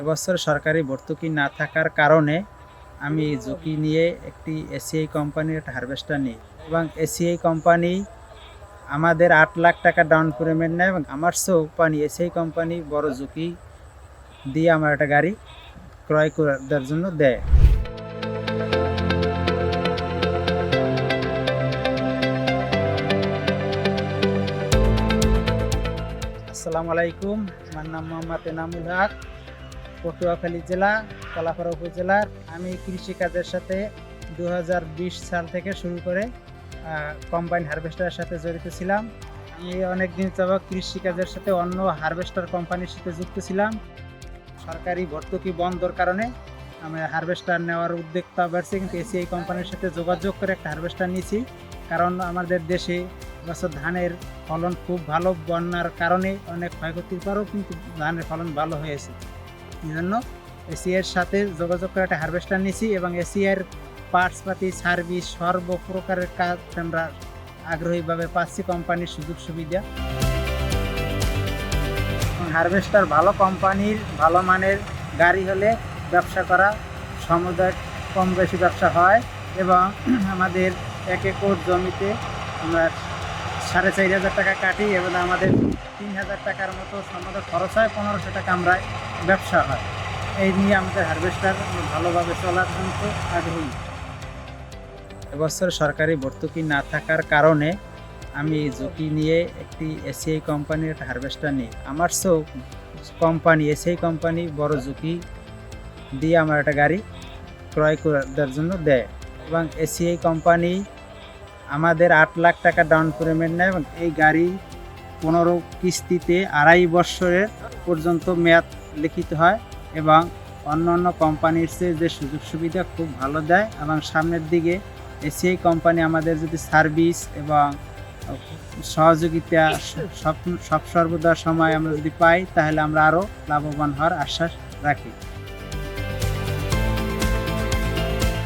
এবছর সরকারি ভর্তুকি না থাকার কারণে আমি ঝুঁকি নিয়ে একটি এসিআই কোম্পানির একটা হারভেস্টার নিই এবং এসিআই কোম্পানি আমাদের আট লাখ টাকা ডাউন পেমেন্ট নেয় এবং আমার সো কোম্পানি, এসিআই কোম্পানি বড় ঝুঁকি দিয়ে আমার একটা গাড়ি ক্রয় করার জন্য দেয়। আসসালামু আলাইকুম। আমার নাম মোহাম্মদ এনামুল হক। পটুয়াখালী জেলা, কলাপাড়া উপজেলার। আমি কৃষিকাজের সাথে দু হাজার বিশ সাল থেকে শুরু করে কম্বাইন হারভেস্টারের সাথে জড়িত ছিলাম। আমি অনেক দিন যাবৎ কৃষিকাজের সাথে অন্য হারভেস্টার কোম্পানির সাথে যুক্ত ছিলাম। সরকারি ভর্তুকি বন্ধর কারণে আমি হারভেস্টার নেওয়ার উদ্যোক্তা বাড়ছে, কিন্তু এসিআই কোম্পানির সাথে যোগাযোগ করে একটা হারভেস্টার নিয়েছি। কারণ আমাদের দেশে বছর ধানের ফলন খুব ভালো, বন্যার কারণে অনেক ক্ষয়ক্ষতির পরেও কিন্তু ধানের ফলন ভালো হয়েছে। জন্য এসিআর সাথে যোগাযোগ করে একটা হারভেস্টার নিয়েছি এবং এসিআর পার্টসপাতি সার্ভিস সর্বপ্রকারের কাজ আমরা আগ্রহীভাবে পাচ্ছি কোম্পানির সুযোগ সুবিধা। হারভেস্টার ভালো কোম্পানির, ভালো মানের গাড়ি হলে ব্যবসা করা সমুদায় কম বেশি ব্যবসা হয় এবং আমাদের এক একর জমিতে আমরা সাড়ে চার হাজার টাকা কাটি এবং আমাদের তিন হাজার টাকার মতো আমাদের খরচ হয়, পনেরোশো টাকা আমরা ব্যবসা হয়। এই নিয়ে আমাদের হারভেস্টার ভালোভাবে চলার জন্য আগ্রহী। এবছর সরকারি ভর্তুকি না থাকার কারণে আমি ঝুঁকি নিয়ে একটি এসিআই কোম্পানির হারভেস্টার নিই। আমার সো কোম্পানি এসিআই কোম্পানি বড় ঝুঁকি দিয়ে আমার একটা গাড়ি ক্রয় করার জন্য দেয় এবং এসিআই কোম্পানি আমাদের আট লাখ টাকা ডাউন পেমেন্ট নেয় এবং এই গাড়ি পনেরো কিস্তিতে আড়াই বছরের পর্যন্ত মেয়াদ লিখিত হয় এবং অন্য অন্য কোম্পানির চেয়ে যে সুযোগ সুবিধা খুব ভালো দেয় এবং সামনের দিকে এসিআই কোম্পানি আমাদের যদি সার্ভিস এবং সহযোগিতা সব সব সর্বদা সময় আমরা যদি পাই, তাহলে আমরা আরও লাভবান হওয়ার আশ্বাস রাখি।